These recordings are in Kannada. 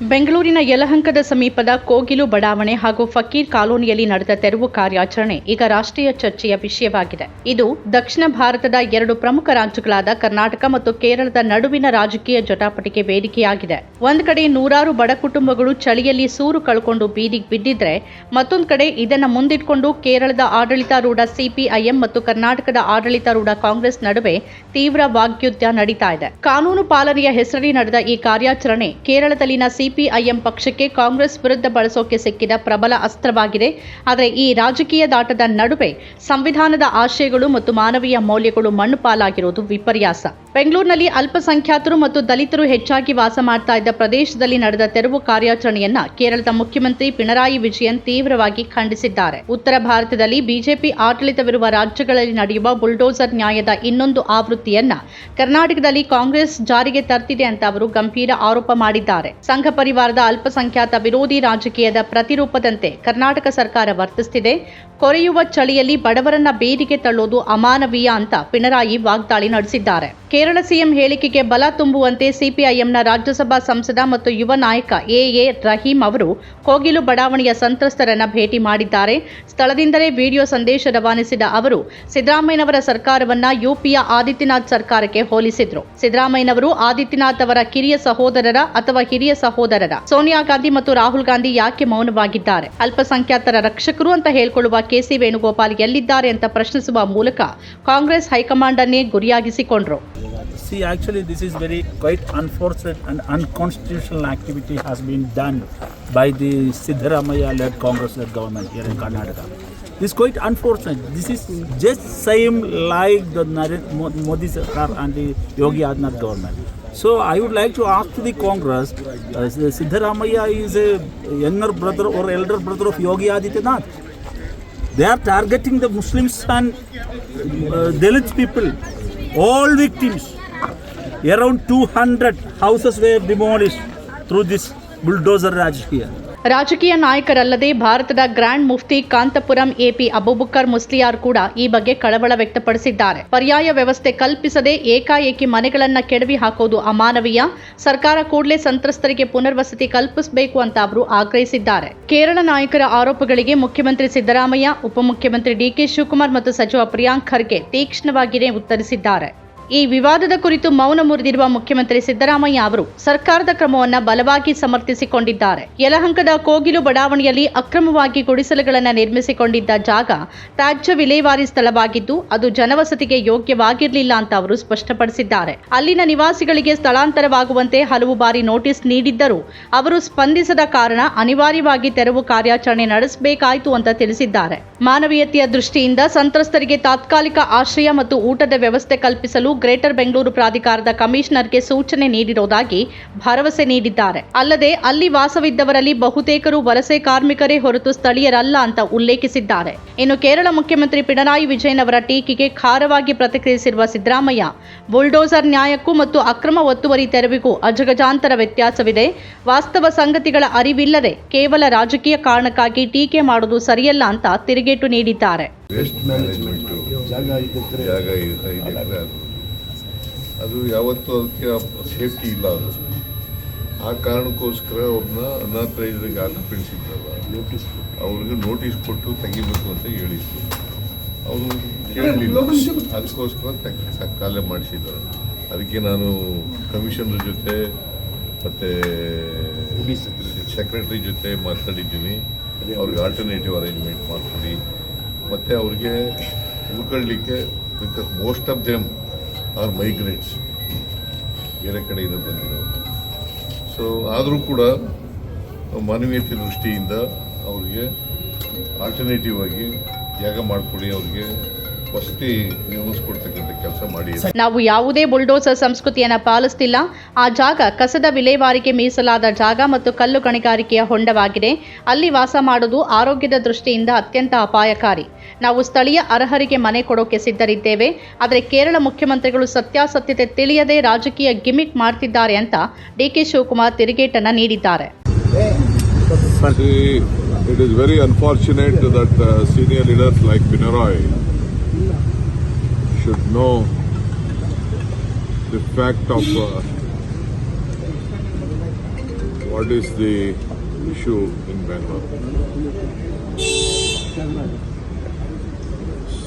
ಬೆಂಗಳೂರಿನ ಯಲಹಂಕದ ಸಮೀಪದ ಕೋಗಿಲು ಬಡಾವಣೆ ಹಾಗೂ ಫಕೀರ್ ಕಾಲೋನಿಯಲ್ಲಿ ನಡೆದ ತೆರವು ಕಾರ್ಯಾಚರಣೆ ಈಗ ರಾಷ್ಟ್ರೀಯ ಚರ್ಚೆಯ ವಿಷಯವಾಗಿದೆ. ಇದು ದಕ್ಷಿಣ ಭಾರತದ ಎರಡು ಪ್ರಮುಖ ರಾಜ್ಯಗಳಾದ ಕರ್ನಾಟಕ ಮತ್ತು ಕೇರಳದ ನಡುವಿನ ರಾಜಕೀಯ ಜಟಾಪಟಿಗೆ ವೇದಿಕೆಯಾಗಿದೆ ಒಂದು ಕಡೆ ನೂರಾರು ಬಡ ಕುಟುಂಬಗಳು ಚಳಿಯಲ್ಲಿ ಸೂರು ಕಳ್ಕೊಂಡು ಬೀದಿಗೆ ಬಿದ್ದಿದ್ರೆ, ಮತ್ತೊಂದು ಕಡೆ ಇದನ್ನು ಮುಂದಿಟ್ಕೊಂಡು ಕೇರಳದ ಆಡಳಿತಾರೂಢ ಸಿಪಿಐಎಂ ಮತ್ತು ಕರ್ನಾಟಕದ ಆಡಳಿತಾರೂಢ ಕಾಂಗ್ರೆಸ್ ನಡುವೆ ತೀವ್ರ ವಾಗ್ಯುದ್ಧ ನಡೀತಾ ಇದೆ. ಕಾನೂನು ಪಾಲನೆಯ ಹೆಸರಲ್ಲಿ ನಡೆದ ಈ ಕಾರ್ಯಾಚರಣೆ ಕೇರಳದಲ್ಲಿನ ಸಿಪಿಐಎಂ ಪಕ್ಷಕ್ಕೆ ಕಾಂಗ್ರೆಸ್ ವಿರುದ್ಧ ಬಳಸೋಕೆ ಸಿಕ್ಕಿದ ಪ್ರಬಲ ಅಸ್ತ್ರವಾಗಿದೆ. ಆದರೆ ಈ ರಾಜಕೀಯ ದಾಟದ ನಡುವೆ ಸಂವಿಧಾನದ ಆಶಯಗಳು ಮತ್ತು ಮಾನವೀಯ ಮೌಲ್ಯಗಳು ಮಣ್ಣುಪಾಲಾಗಿರುವುದು ವಿಪರ್ಯಾಸ. ಬೆಂಗಳೂರಿನಲ್ಲಿ ಅಲ್ಪಸಂಖ್ಯಾತರು ಮತ್ತು ದಲಿತರು ಹೆಚ್ಚಾಗಿ ವಾಸ ಮಾಡ್ತಾ ಇದ್ದ ಪ್ರದೇಶದಲ್ಲಿ ನಡೆದ ತೆರವು ಕಾರ್ಯಾಚರಣೆಯನ್ನ ಕೇರಳದ ಮುಖ್ಯಮಂತ್ರಿ ಪಿಣರಾಯಿ ವಿಜಯನ್ ತೀವ್ರವಾಗಿ ಖಂಡಿಸಿದ್ದಾರೆ. ಉತ್ತರ ಭಾರತದಲ್ಲಿ ಬಿಜೆಪಿ ಆಡಳಿತವಿರುವ ರಾಜ್ಯಗಳಲ್ಲಿ ನಡೆಯುವ ಬುಲ್ಡೋಸರ್ ನ್ಯಾಯದ ಇನ್ನೊಂದು ಆವೃತ್ತಿಯನ್ನ ಕರ್ನಾಟಕದಲ್ಲಿ ಕಾಂಗ್ರೆಸ್ ಜಾರಿಗೆ ತರ್ತಿದೆ ಅಂತ ಅವರು ಗಂಭೀರ ಆರೋಪ ಮಾಡಿದ್ದಾರೆ. ಸಂಘ ಪರಿವಾರದ ಅಲ್ಪಸಂಖ್ಯಾತ ವಿರೋಧಿ ರಾಜಕೀಯದ ಪ್ರತಿರೂಪದಂತೆ ಕರ್ನಾಟಕ ಸರ್ಕಾರ ವರ್ತಿಸುತ್ತಿದೆ ಕೊರೆಯುವ ಚಳಿಯಲ್ಲಿ ಬಡವರನ್ನ ಬೇದಿಗೆ ತಳ್ಳೋದು ಅಮಾನವೀಯ ಅಂತ ಪಿಣರಾಯಿ ವಾಗ್ದಾಳಿ ನಡೆಸಿದ್ದಾರೆ. ಕೇರಳ ಸಿಎಂ ಹೇಳಿಕೆಗೆ ಬಲ ತುಂಬುವಂತೆ ಸಿಪಿಐಎಂನ ರಾಜ್ಯಸಭಾ ಸಂಸದ ಮತ್ತು ಯುವ ನಾಯಕ ಎಎ ರಹೀಂ ಅವರು ಕೋಗಿಲು ಬಡಾವಣೆಯ ಸಂತ್ರಸ್ತರನ್ನ ಭೇಟಿ ಮಾಡಿದ್ದಾರೆ. ಸ್ಥಳದಿಂದಲೇ ವಿಡಿಯೋ ಸಂದೇಶ ರವಾನಿಸಿದ ಅವರು, ಸಿದ್ದರಾಮಯ್ಯನವರ ಸರ್ಕಾರವನ್ನ ಯುಪಿಯ ಆದಿತ್ಯನಾಥ್ ಸರ್ಕಾರಕ್ಕೆ ಹೋಲಿಸಿದ್ರು. ಸಿದ್ದರಾಮಯ್ಯನವರು ಆದಿತ್ಯನಾಥ್ ಅವರ ಕಿರಿಯ ಸಹೋದರರ ಅಥವಾ ಹಿರಿಯ ಸಹೋದರರ ಸೋನಿಯಾ ಗಾಂಧಿ ಮತ್ತು ರಾಹುಲ್ ಗಾಂಧಿ ಯಾಕೆ ಮೌನವಾಗಿದ್ದಾರೆ ಅಲ್ಪಸಂಖ್ಯಾತರ ರಕ್ಷಕರು ಅಂತ ಹೇಳ್ಕೊಳ್ಳುವ ಕೆಸಿ ವೇಣುಗೋಪಾಲ್ ಎಲ್ಲಿದ್ದಾರೆ ಅಂತ ಪ್ರಶ್ನಿಸುವ ಮೂಲಕ ಕಾಂಗ್ರೆಸ್ ಹೈಕಮಾಂಡ್ ಅನ್ನೇ ಗುರಿಯಾಗಿಸಿಕೊಂಡ್ರು by the Siddharamaya-led Congress-led government here in Karnataka. This is quite unfortunate. This is just same like the Modi Sarkar and the Yogi Adnath government. So I would like to ask to the Congress, uh, Siddharamaya is a younger brother or elder brother of Yogi Adityanath. They are targeting the Muslims and uh, Dalit people, all victims. Around 200 houses were demolished through this bulldozer Raj here. ರಾಜಕೀಯ ನಾಯಕರಲ್ಲದೆ ಭಾರತದ ಗ್ರ್ಯಾಂಡ್ ಮುಫ್ತಿ ಕಾಂತಪುರಂ ಎಪಿ ಅಬುಬುಕರ್ ಮುಸ್ಲಿಯಾರ್ ಕೂಡ ಈ ಬಗ್ಗೆ ಕಳವಳ ವ್ಯಕ್ತಪಡಿಸಿದ್ದಾರೆ. ಪರ್ಯಾಯ ವ್ಯವಸ್ಥೆ ಕಲ್ಪಿಸದೆ ಏಕಾಏಕಿ ಮನೆಗಳನ್ನ ಕೆಡವಿ ಹಾಕೋದು ಅಮಾನವೀಯ. ಸರ್ಕಾರ ಕೂಡಲೇ ಸಂತ್ರಸ್ತರಿಗೆ ಪುನರ್ವಸತಿ ಕಲ್ಪಿಸಬೇಕು ಅಂತ ಅವರು ಆಗ್ರಹಿಸಿದ್ದಾರೆ. ಕೇರಳ ನಾಯಕರ ಆರೋಪಗಳಿಗೆ ಮುಖ್ಯಮಂತ್ರಿ ಸಿದ್ದರಾಮಯ್ಯ, ಉಪಮುಖ್ಯಮಂತ್ರಿ ಡಿಕೆ ಶಿವಕುಮಾರ್ ಮತ್ತು ಸಚಿವ ಪ್ರಿಯಾಂಕ್ ಖರ್ಗೆ ತೀಕ್ಷ್ಣವಾಗಿಯೇ ಉತ್ತರಿಸಿದ್ದಾರೆ. ಈ ವಿವಾದದ ಕುರಿತು ಮೌನ ಮುರಿದಿರುವ ಮುಖ್ಯಮಂತ್ರಿ ಸಿದ್ದರಾಮಯ್ಯ ಅವರು ಸರ್ಕಾರದ ಕ್ರಮವನ್ನು ಬಲವಾಗಿ ಸಮರ್ಥಿಸಿಕೊಂಡಿದ್ದಾರೆ. ಯಲಹಂಕದ ಕೋಗಿಲು ಬಡಾವಣೆಯಲ್ಲಿ ಅಕ್ರಮವಾಗಿ ಗುಡಿಸಲುಗಳನ್ನು ನಿರ್ಮಿಸಿಕೊಂಡಿದ್ದ ಜಾಗ ತ್ಯಾಜ್ಯ ವಿಲೇವಾರಿ ಸ್ಥಳವಾಗಿದ್ದು, ಅದು ಜನವಸತಿಗೆ ಯೋಗ್ಯವಾಗಿರಲಿಲ್ಲ ಅಂತ ಅವರು ಸ್ಪಷ್ಟಪಡಿಸಿದ್ದಾರೆ. ಅಲ್ಲಿನ ನಿವಾಸಿಗಳಿಗೆ ಸ್ಥಳಾಂತರವಾಗುವಂತೆ ಹಲವು ಬಾರಿ ನೋಟಿಸ್ ನೀಡಿದ್ದರೂ, ಅವರು ಸ್ಪಂದಿಸದ ಕಾರಣ ಅನಿವಾರ್ಯವಾಗಿ ತೆರವು ಕಾರ್ಯಾಚರಣೆ ನಡೆಸಬೇಕಾಯಿತು ಅಂತ ತಿಳಿಸಿದ್ದಾರೆ. ಮಾನವೀಯತೆಯ ದೃಷ್ಟಿಯಿಂದ ಸಂತ್ರಸ್ತರಿಗೆ ತಾತ್ಕಾಲಿಕ ಆಶ್ರಯ ಮತ್ತು ಊಟದ ವ್ಯವಸ್ಥೆ ಕಲ್ಪಿಸಲು ಗ್ರೇಟರ್ ಬೆಂಗಳೂರು ಪ್ರಾಧಿಕಾರದ ಕಮಿಷನರ್ಗೆ ಸೂಚನೆ ನೀಡಿರುವುದಾಗಿ ಭರವಸೆ ನೀಡಿದ್ದಾರೆ. ಅಲ್ಲದೆ ಅಲ್ಲಿ ವಾಸವಿದ್ದವರಲ್ಲಿ ಬಹುತೇಕರು ವಲಸೆ ಕಾರ್ಮಿಕರೇ ಹೊರತು ಸ್ಥಳೀಯರಲ್ಲ ಅಂತ ಉಲ್ಲೇಖಿಸಿದ್ದಾರೆ. ಇನ್ನು ಕೇರಳ ಮುಖ್ಯಮಂತ್ರಿ ಪಿಣರಾಯಿ ವಿಜಯನ್ ಅವರ ಟೀಕೆಗೆ ಖಾರವಾಗಿ ಪ್ರತಿಕ್ರಿಯಿಸಿರುವ ಸಿದ್ದರಾಮಯ್ಯ ಬುಲ್ಡೋಸರ್ ನ್ಯಾಯಕ್ಕೂ ಮತ್ತು ಅಕ್ರಮ ಒತ್ತುವರಿ ತೆರವಿಗೂ ಅಜಗಜಾಂತರ ವ್ಯತ್ಯಾಸವಿದೆ. ವಾಸ್ತವ ಸಂಗತಿಗಳ ಅರಿವಿಲ್ಲದೆ ಕೇವಲ ರಾಜಕೀಯ ಕಾರಣಕ್ಕಾಗಿ ಟೀಕೆ ಮಾಡುವುದು ಸರಿಯಲ್ಲ ಅಂತ ತಿರುಗೇಟು ನೀಡಿದ್ದಾರೆ. ಅದು ಯಾವತ್ತೂ ಅದಕ್ಕೆ ಸೇಫ್ಟಿ ಇಲ್ಲ ಅದು. ಆ ಕಾರಣಕ್ಕೋಸ್ಕರ ಅವ್ರನ್ನ ಅನಾಥರೈಸರಿಗೆ ಆಕ್ಯುಪೆನ್ಸಿದ್ರಲ್ಲ ನೋಟಿಸ್ ಅವ್ರಿಗೆ ನೋಟಿಸ್ ಕೊಟ್ಟು ತೆಗಿಬೇಕು ಅಂತ ಹೇಳಿದ್ರು. ಅವರು ಕೇಳಲಿಲ್ಲ. ಅದಕ್ಕೋಸ್ಕರ ಕಾಲೇ ಮಾಡಿಸಿದ್ದಾರೆ. ಅದಕ್ಕೆ ನಾನು ಕಮಿಷನರ್ ಜೊತೆ ಮತ್ತು ಸೆಕ್ರೆಟರಿ ಜೊತೆ ಮಾತಾಡಿದ್ದೀನಿ. ಅವ್ರಿಗೆ ಆಲ್ಟರ್ನೇಟಿವ್ ಅರೇಂಜ್ಮೆಂಟ್ ಮಾಡ್ಕೊಡಿ ಮತ್ತು ಅವ್ರಿಗೆ ಉಳ್ಕೊಳ್ಳಲಿಕ್ಕೆ because most of them are migrates ಬೇರೆ ಕಡೆಯಿಂದ ಬಂದಿರೋರು ಸೊ ಆದರೂ ಕೂಡ ಮಾನವೀಯತೆ ದೃಷ್ಟಿಯಿಂದ ಅವ್ರಿಗೆ ಆಲ್ಟರ್ನೇಟಿವ್ ಆಗಿ ಜಾಗ ಮಾಡಿಕೊಡಿ ಅವ್ರಿಗೆ ವಸತಿ ನಿರ್ಮಿಸ್ಕೊಡ್ತಕ್ಕಂಥ ಕೆಲಸ ಮಾಡಿ ನಾವು ಯಾವುದೇ ಬುಲ್ಡೋಸರ್ ಸಂಸ್ಕೃತಿಯನ್ನು ಪಾಲಿಸ್ತಿಲ್ಲ. ಆ ಜಾಗ ಕಸದ ವಿಲೇವಾರಿಗೆ ಮೀಸಲಾದ ಜಾಗ ಮತ್ತು ಕಲ್ಲು ಗಣಿಗಾರಿಕೆಯ ಹೊಂಡವಾಗಿದೆ. ಅಲ್ಲಿ ವಾಸ ಮಾಡೋದು ಆರೋಗ್ಯದ ದೃಷ್ಟಿಯಿಂದ ಅತ್ಯಂತ ಅಪಾಯಕಾರಿ. ನಾವು ಸ್ಥಳೀಯ ಅರ್ಹರಿಗೆ ಮನೆ ಕೊಡೋಕೆ ಸಿದ್ಧರಿದ್ದೇವೆ. ಆದರೆ ಕೇರಳ ಮುಖ್ಯಮಂತ್ರಿಗಳು ಸತ್ಯಾಸತ್ಯತೆ ತಿಳಿಯದೆ ರಾಜಕೀಯ ಗಿಮಿಕ್ ಮಾಡ್ತಿದ್ದಾರೆ ಅಂತ ಡಿ ಕೆ ಶಿವಕುಮಾರ್ ತಿರುಗೇಟನ್ನು ನೀಡಿದ್ದಾರೆ. See, it is very unfortunate that uh, senior leaders like Pinarayi should know the fact of uh, what is the issue in Bangalore.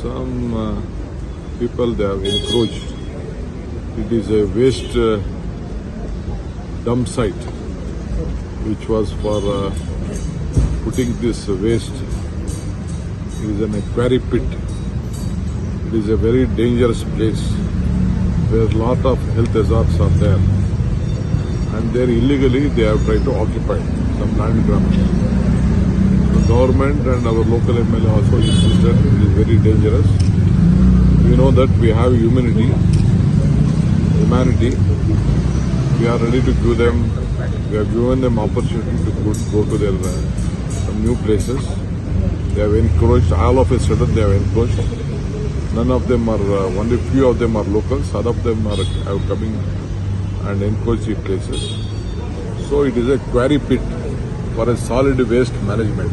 Some uh, people they have encroached. It is a waste uh, dump site, which was for uh, putting this waste. It is an quarry pit. It is a very dangerous place where a lot of health hazards are there and there illegally they have tried to occupy some land grab. The government and our local MLA also insisted it is very dangerous. We know that we have humanity, humanity. We are ready to give them, we have given them opportunity to go, go to their uh, new places. They have encroached, all of a sudden they have encroached. None of them are, uh, only few of them are locals, other of them are, are coming and encroach the places. So it is a quarry pit for a solid waste management.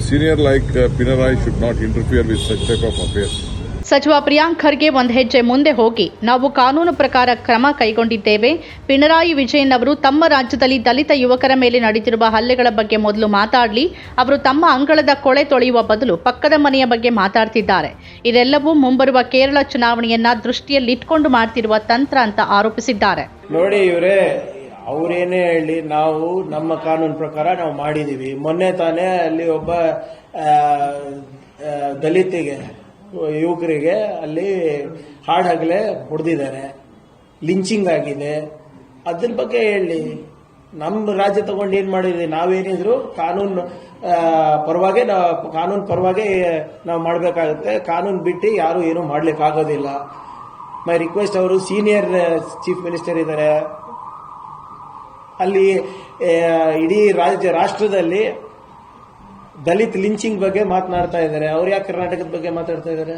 Senior like uh, Pinarayi should not interfere with such type of affairs. ಸಚಿವ ಪ್ರಿಯಾಂಕ್ ಖರ್ಗೆ ಒಂದು ಹೆಜ್ಜೆ ಮುಂದೆ ಹೋಗಿ, ನಾವು ಕಾನೂನು ಪ್ರಕಾರ ಕ್ರಮ ಕೈಗೊಂಡಿದ್ದೇವೆ. ಪಿಣರಾಯಿ ವಿಜಯನ್ ಅವರು ತಮ್ಮ ರಾಜ್ಯದಲ್ಲಿ ದಲಿತ ಯುವಕರ ಮೇಲೆ ನಡೆದಿರುವ ಹಲ್ಲೆಗಳ ಬಗ್ಗೆ ಮೊದಲು ಮಾತಾಡಲಿ, ಅವರು ತಮ್ಮ ಅಂಗಳದ ಕೊಳೆ ತೊಳೆಯುವ ಬದಲು ಪಕ್ಕದ ಮನೆಯ ಬಗ್ಗೆ ಮಾತಾಡ್ತಿದ್ದಾರೆ. ಇದೆಲ್ಲವೂ ಮುಂಬರುವ ಕೇರಳ ಚುನಾವಣೆಯನ್ನ ದೃಷ್ಟಿಯಲ್ಲಿಟ್ಕೊಂಡು ಮಾಡ್ತಿರುವ ತಂತ್ರ ಅಂತ ಆರೋಪಿಸಿದ್ದಾರೆ. ನೋಡಿ ಇವರೇ, ಅವರೇನೇ ಹೇಳಿ, ನಾವು ನಮ್ಮ ಕಾನೂನು ಪ್ರಕಾರ ನಾವು ಮಾಡಿದೀವಿ. ಮೊನ್ನೆ ತಾನೇ ಅಲ್ಲಿ ಒಬ್ಬ ದಲಿತಿಗೆ ಯುವಕರಿಗೆ ಅಲ್ಲಿ ಹಾಡಾಗಲೇ ಹೊಡೆದಿದ್ದಾರೆ. ಲಿಂಚಿಂಗ್ ಆಗಿದೆ. ಅದ್ರ ಬಗ್ಗೆ ಹೇಳಿ. ನಮ್ಮ ರಾಜ್ಯ ತಗೊಂಡು ಏನು ಮಾಡಿದ್ವಿ ನಾವೇನಿದ್ರು ಕಾನೂನು ಪರವಾಗಿ ನಾವು ಕಾನೂನು ಪರವಾಗೆ ನಾವು ಮಾಡಬೇಕಾಗುತ್ತೆ. ಕಾನೂನು ಬಿಟ್ಟು ಯಾರು ಏನು ಮಾಡ್ಲಿಕ್ಕೆ ಆಗೋದಿಲ್ಲ ಮೈ ರಿಕ್ವೆಸ್ಟ್ ಅವರು ಸೀನಿಯರ್ ಚೀಫ್ ಮಿನಿಸ್ಟರ್ ಇದ್ದಾರೆ ಅಲ್ಲಿ ಇಡೀ ರಾಜ್ಯ, ರಾಷ್ಟ್ರದಲ್ಲಿ ದಲಿತ್ ಲಿಂಚಿಂಗ್ ಬಗ್ಗೆ ಮಾತನಾಡ್ತಾ ಇದ್ದಾರೆ. ಅವ್ರು ಯಾಕೆ ಕರ್ನಾಟಕದ ಬಗ್ಗೆ ಮಾತಾಡ್ತಾ ಇದ್ದಾರೆ?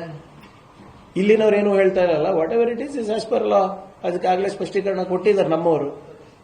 ಇಲ್ಲಿನವ್ರು ಏನು ಹೇಳ್ತಾ ಇರಲ್ಲ. Whatever it is is as per law ಅದಕ್ಕಾಗಲೇ ಸ್ಪಷ್ಟೀಕರಣ ಕೊಟ್ಟಿದ್ದಾರೆ ನಮ್ಮವರು.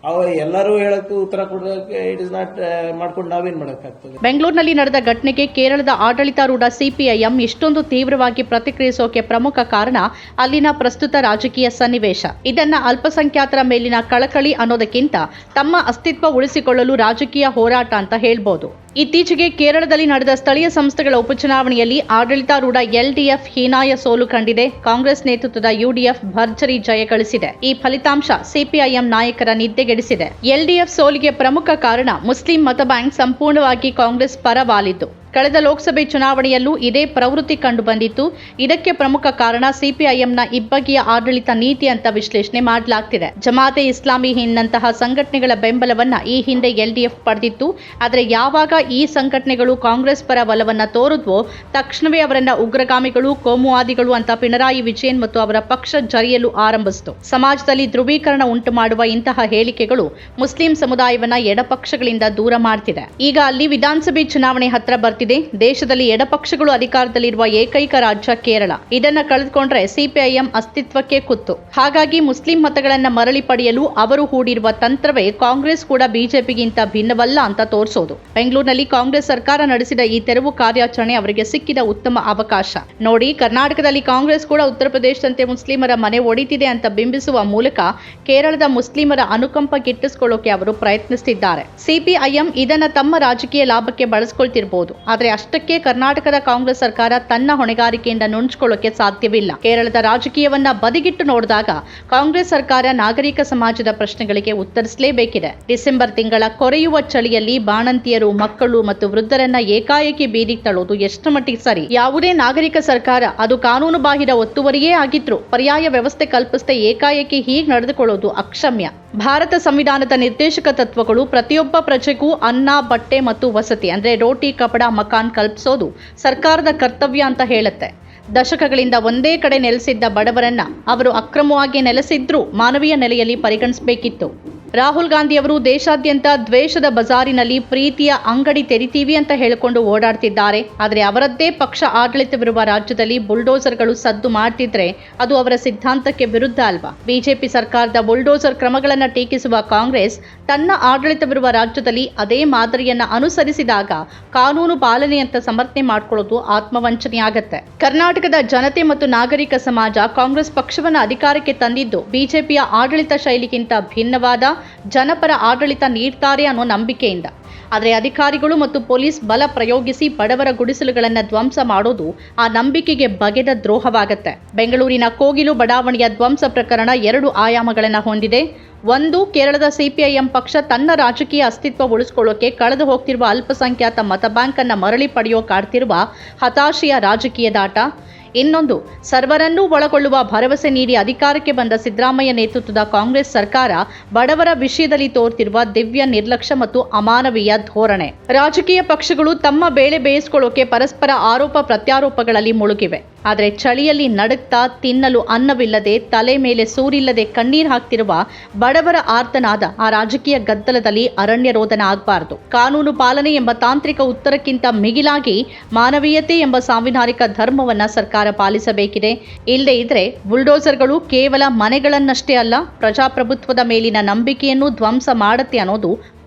ಅವರು ಎಲ್ಲರೂ ಹೇಳಕ್ಕೆ ಉತ್ತರ ಕೊಡೋಕೆ ಇಟ್ ಇಸ್ ನಾಟ್ ಮಾಡ್ಕೊಂಡು ನಾವೇನ್ ಮಾಡಕ್ಕಾಗ್ತದೆ? ಬೆಂಗಳೂರಿನಲ್ಲಿ ನಡೆದ ಘಟನೆಗೆ ಕೇರಳದ ಆಡಳಿತಾರೂಢ ಸಿಪಿಐಎಂ ಇಷ್ಟೊಂದು ತೀವ್ರವಾಗಿ ಪ್ರತಿಕ್ರಿಯಿಸೋಕೆ ಪ್ರಮುಖ ಕಾರಣ ಅಲ್ಲಿನ ಪ್ರಸ್ತುತ ರಾಜಕೀಯ ಸನ್ನಿವೇಶ. ಇದನ್ನ ಅಲ್ಪಸಂಖ್ಯಾತರ ಮೇಲಿನ ಕಳಕಳಿ ಅನ್ನೋದಕ್ಕಿಂತ ತಮ್ಮ ಅಸ್ತಿತ್ವ ಉಳಿಸಿಕೊಳ್ಳಲು ರಾಜಕೀಯ ಹೋರಾಟ ಅಂತ ಹೇಳ್ಬೋದು. ಇತ್ತೀಚೆಗೆ ಕೇರಳದಲ್ಲಿ ನಡೆದ ಸ್ಥಳೀಯ ಸಂಸ್ಥೆಗಳ ಉಪಚುನಾವಣೆಯಲ್ಲಿ ಆಡಳಿತಾರೂಢ ಎಲ್ಡಿಎಫ್ ಹೀನಾಯ ಸೋಲು ಕಂಡಿದೆ. ಕಾಂಗ್ರೆಸ್ ನೇತೃತ್ವದ ಯುಡಿಎಫ್ ಭರ್ಜರಿ ಜಯ ಗಳಿಸಿದೆ. ಈ ಫಲಿತಾಂಶ ಸಿಪಿಐಎಂ ನಾಯಕರ ನಿದ್ದೆಗೆಡಿಸಿದೆ. ಎಲ್ಡಿಎಫ್ ಸೋಲಿಗೆ ಪ್ರಮುಖ ಕಾರಣ ಮುಸ್ಲಿಂ ಮತ ಬ್ಯಾಂಕ್ ಸಂಪೂರ್ಣವಾಗಿ ಕಾಂಗ್ರೆಸ್ ಪರ ವಾಲಿದ್ದು. ಕಳೆದ ಲೋಕಸಭೆ ಚುನಾವಣೆಯಲ್ಲೂ ಇದೇ ಪ್ರವೃತ್ತಿ ಕಂಡುಬಂದಿತ್ತು. ಇದಕ್ಕೆ ಪ್ರಮುಖ ಕಾರಣ ಸಿಪಿಐಎಂನ ಇಬ್ಬಗೆಯ ಆಡಳಿತ ನೀತಿ ಅಂತ ವಿಶ್ಲೇಷಣೆ ಮಾಡಲಾಗ್ತಿದೆ. ಜಮಾತೆ ಇಸ್ಲಾಮಿ ಹಿಂದ್ನಂತಹ ಸಂಘಟನೆಗಳ ಬೆಂಬಲವನ್ನ ಈ ಹಿಂದೆ ಎಲ್ಡಿಎಫ್ ಪಡೆದಿತ್ತು. ಆದರೆ ಯಾವಾಗ ಈ ಸಂಘಟನೆಗಳು ಕಾಂಗ್ರೆಸ್ ಪರ ಒಲವನ್ನ ತೋರಿದ್ವೋ, ತಕ್ಷಣವೇ ಅವರನ್ನ ಉಗ್ರಗಾಮಿಗಳು, ಕೋಮುವಾದಿಗಳು ಅಂತ ಪಿಣರಾಯಿ ವಿಜಯನ್ ಮತ್ತು ಅವರ ಪಕ್ಷ ಜರಿಯಲು ಆರಂಭಿಸಿತು. ಸಮಾಜದಲ್ಲಿ ಧ್ರುವೀಕರಣ ಉಂಟು ಮಾಡುವ ಇಂತಹ ಹೇಳಿಕೆಗಳು ಮುಸ್ಲಿಂ ಸಮುದಾಯವನ್ನ ಎಡಪಕ್ಷಗಳಿಂದ ದೂರ ಮಾಡ್ತಿದೆ. ಈಗ ಅಲ್ಲಿ ವಿಧಾನಸಭೆ ಚುನಾವಣೆ ಹತ್ರ ಬರ್ತಿದೆ. ದೇಶದಲ್ಲಿ ಎಡಪಕ್ಷಗಳು ಅಧಿಕಾರದಲ್ಲಿರುವ ಏಕೈಕ ರಾಜ್ಯ ಕೇರಳ. ಇದನ್ನ ಕಳೆದುಕೊಂಡ್ರೆ ಸಿಪಿಐಎಂ ಅಸ್ತಿತ್ವಕ್ಕೆ ಕುತ್ತು. ಹಾಗಾಗಿ ಮುಸ್ಲಿಂ ಮತಗಳನ್ನ ಮರಳಿ ಪಡೆಯಲು ಅವರು ಹೂಡಿರುವ ತಂತ್ರವೇ ಕಾಂಗ್ರೆಸ್ ಕೂಡ ಬಿಜೆಪಿಗಿಂತ ಭಿನ್ನವಲ್ಲ ಅಂತ ತೋರಿಸೋದು. ಬೆಂಗಳೂರಿನಲ್ಲಿ ಕಾಂಗ್ರೆಸ್ ಸರ್ಕಾರ ನಡೆಸಿದ ಈ ತೆರವು ಕಾರ್ಯಾಚರಣೆ ಅವರಿಗೆ ಸಿಕ್ಕಿದ ಉತ್ತಮ ಅವಕಾಶ. ನೋಡಿ, ಕರ್ನಾಟಕದಲ್ಲಿ ಕಾಂಗ್ರೆಸ್ ಕೂಡ ಉತ್ತರ ಪ್ರದೇಶದಂತೆ ಮುಸ್ಲಿಮರ ಮನೆ ಒಡಿತಿದೆ ಅಂತ ಬಿಂಬಿಸುವ ಮೂಲಕ ಕೇರಳದ ಮುಸ್ಲಿಮರ ಅನುಕಂಪ ಗಿಟ್ಟಿಸಿಕೊಳ್ಳೋಕೆ ಅವರು ಪ್ರಯತ್ನಿಸುತ್ತಿದ್ದಾರೆ ಸಿಪಿಐಎಂ ಇದನ್ನ ತಮ್ಮ ರಾಜಕೀಯ ಲಾಭಕ್ಕೆ ಬಳಸಿಕೊಳ್ತಿರಬಹುದು ಆದರೆ ಅಷ್ಟಕ್ಕೆ ಕರ್ನಾಟಕದ ಕಾಂಗ್ರೆಸ್ ಸರ್ಕಾರ ತನ್ನ ಹೊಣೆಗಾರಿಕೆಯಿಂದ ನುಣುಚಿಕೊಳ್ಳೋಕೆ ಸಾಧ್ಯವಿಲ್ಲ. ಕೇರಳದ ರಾಜಕೀಯವನ್ನ ಬದಿಗಿಟ್ಟು ನೋಡಿದಾಗ ಕಾಂಗ್ರೆಸ್ ಸರ್ಕಾರ ನಾಗರಿಕ ಸಮಾಜದ ಪ್ರಶ್ನೆಗಳಿಗೆ ಉತ್ತರಿಸಲೇಬೇಕಿದೆ. ಡಿಸೆಂಬರ್ ತಿಂಗಳ ಕೊರೆಯುವ ಚಳಿಯಲ್ಲಿ ಬಾಣಂತಿಯರು, ಮಕ್ಕಳು ಮತ್ತು ವೃದ್ಧರನ್ನ ಏಕಾಏಕಿ ಬೀದಿಗೆ ತಳ್ಳೋದು ಎಷ್ಟು ಮಟ್ಟಿಗೆ ಸರಿ? ಯಾವುದೇ ನಾಗರಿಕ ಸರ್ಕಾರ ಅದು ಕಾನೂನು ಬಾಹಿರ ಒತ್ತುವರಿಯೇ ಆಗಿದ್ರು. ಪರ್ಯಾಯ ವ್ಯವಸ್ಥೆ ಕಲ್ಪಿಸದೆ ಏಕಾಏಕಿ ಹೀಗೆ ನಡೆದುಕೊಳ್ಳೋದು ಅಕ್ಷಮ್ಯ. ಭಾರತ ಸಂವಿಧಾನದ ನಿರ್ದೇಶಕ ತತ್ವಗಳು ಪ್ರತಿಯೊಬ್ಬ ಪ್ರಜೆಗೂ ಅನ್ನ, ಬಟ್ಟೆ ಮತ್ತು ವಸತಿ, ಅಂದ್ರೆ ರೋಟಿ, ಕಪಡ ಮಕಾನ್ ಕಲ್ಪಿಸೋದು ಸರ್ಕಾರದ ಕರ್ತವ್ಯ ಅಂತ ಹೇಳುತ್ತೆ. ದಶಕಗಳಿಂದ ಒಂದೇ ಕಡೆ ನೆಲೆಸಿದ್ದ ಬಡವರನ್ನ ಅವರು ಅಕ್ರಮವಾಗಿ ನೆಲೆಸಿದ್ರೂ ಮಾನವೀಯ ನೆಲೆಯಲ್ಲಿ ಪರಿಗಣಿಸಬೇಕಿತ್ತು. ರಾಹುಲ್ ಗಾಂಧಿ ಅವರು ದೇಶಾದ್ಯಂತ ದ್ವೇಷದ ಬಜಾರಿನಲ್ಲಿ ಪ್ರೀತಿಯ ಅಂಗಡಿ ತೆರಿತೀವಿ ಅಂತ ಹೇಳಿಕೊಂಡು ಓಡಾಡ್ತಿದ್ದಾರೆ. ಆದರೆ ಅವರದ್ದೇ ಪಕ್ಷ ಆಡಳಿತವಿರುವ ರಾಜ್ಯದಲ್ಲಿ ಬುಲ್ಡೋಸರ್ಗಳು ಸದ್ದು ಮಾಡ್ತಿದ್ರೆ ಅದು ಅವರ ಸಿದ್ಧಾಂತಕ್ಕೆ ವಿರುದ್ಧ ಅಲ್ವಾ? ಬಿಜೆಪಿ ಸರ್ಕಾರದ ಬುಲ್ಡೋಸರ್ ಕ್ರಮಗಳನ್ನು ಟೀಕಿಸುವ ಕಾಂಗ್ರೆಸ್ ತನ್ನ ಆಡಳಿತವಿರುವ ರಾಜ್ಯದಲ್ಲಿ ಅದೇ ಮಾದರಿಯನ್ನ ಅನುಸರಿಸಿದಾಗ ಕಾನೂನು ಪಾಲನೆ ಅಂತ ಸಮರ್ಥನೆ ಮಾಡಿಕೊಳ್ಳೋದು ಆತ್ಮವಂಚನೆಯಾಗತ್ತೆ. ಕರ್ನಾಟಕ ಕರ್ನಾಟಕದ ಜನತೆ ಮತ್ತು ನಾಗರಿಕ ಸಮಾಜ ಕಾಂಗ್ರೆಸ್ ಪಕ್ಷವನ್ನು ಅಧಿಕಾರಕ್ಕೆ ತಂದಿದ್ದು ಬಿಜೆಪಿಯ ಆಡಳಿತ ಶೈಲಿಗಿಂತ ಭಿನ್ನವಾದ ಜನಪರ ಆಡಳಿತ ನೀಡ್ತಾರೆ ಅನ್ನೋ ನಂಬಿಕೆಯಿಂದ. ಆದರೆ ಅಧಿಕಾರಿಗಳು ಮತ್ತು ಪೊಲೀಸ್ ಬಲ ಪ್ರಯೋಗಿಸಿ ಬಡವರ ಗುಡಿಸಲುಗಳನ್ನು ಧ್ವಂಸ ಮಾಡೋದು ಆ ನಂಬಿಕೆಗೆ ಬಗೆದ ದ್ರೋಹವಾಗುತ್ತೆ. ಬೆಂಗಳೂರಿನ ಕೋಗಿಲು ಬಡಾವಣೆಯ ಧ್ವಂಸ ಪ್ರಕರಣ ಎರಡು ಆಯಾಮಗಳನ್ನು ಹೊಂದಿದೆ. ಒಂದು, ಕೇರಳದ ಸಿಪಿಐಎಂ ಪಕ್ಷ ತನ್ನ ರಾಜಕೀಯ ಅಸ್ತಿತ್ವ ಉಳಿಸಿಕೊಳ್ಳೋಕೆ ಕಳೆದು ಹೋಗ್ತಿರುವ ಅಲ್ಪಸಂಖ್ಯಾತ ಮತ ಬ್ಯಾಂಕ್ ಅನ್ನ ಮರಳಿ ಪಡೆಯೋ ಕಾಡ್ತಿರುವ ಹತಾಶೆಯ ರಾಜಕೀಯದಾಟ ಇನ್ನೊಂದು, ಸರ್ವರನ್ನೂ ಒಳಗೊಳ್ಳುವ ಭರವಸೆ ನೀಡಿ ಅಧಿಕಾರಕ್ಕೆ ಬಂದ ಸಿದ್ದರಾಮಯ್ಯ ನೇತೃತ್ವದ ಕಾಂಗ್ರೆಸ್ ಸರ್ಕಾರ ಬಡವರ ವಿಷಯದಲ್ಲಿ ತೋರ್ತಿರುವ ದಿವ್ಯ ನಿರ್ಲಕ್ಷ್ಯ ಮತ್ತು ಅಮಾನವೀಯ ಧೋರಣೆ. ರಾಜಕೀಯ ಪಕ್ಷಗಳು ತಮ್ಮ ಬೇಳೆ ಬೇಯಿಸಿಕೊಳ್ಳೋಕೆ ಪರಸ್ಪರ ಆರೋಪ ಪ್ರತ್ಯಾರೋಪಗಳಲ್ಲಿ ಮುಳುಗಿವೆ. ಆದರೆ ಚಳಿಯಲ್ಲಿ ನಡುಕ್ತಾ ತಿನ್ನಲು ಅನ್ನವಿಲ್ಲದೆ ತಲೆ ಮೇಲೆ ಸೂರಿಲ್ಲದೆ ಕಣ್ಣೀರು ಹಾಕ್ತಿರುವ ಬಡವರ ಆರ್ತನಾದ ಆ ರಾಜಕೀಯ ಗದ್ದಲದಲ್ಲಿ ಅರಣ್ಯ ರೋದನ ಆಗಬಾರದು. ಕಾನೂನು ಪಾಲನೆ ಎಂಬ ತಾಂತ್ರಿಕ ಉತ್ತರಕ್ಕಿಂತ ಮಿಗಿಲಾಗಿ ಮಾನವೀಯತೆ ಎಂಬ ಸಾಂವಿಧಾನಿಕ ಧರ್ಮವನ್ನ ಸರ್ಕಾರ ಪಾಲಿಸಬೇಕಿದೆ. ಇಲ್ಲದೇ ಇದ್ರೆ ಬುಲ್ಡೋಸರ್ಗಳು ಕೇವಲ ಮನೆಗಳನ್ನಷ್ಟೇ ಅಲ್ಲ ಪ್ರಜಾಪ್ರಭುತ್ವದ ಮೇಲಿನ ನಂಬಿಕೆಯನ್ನು ಧ್ವಂಸ ಮಾಡುತ್ತೆ ಅನ್ನೋದು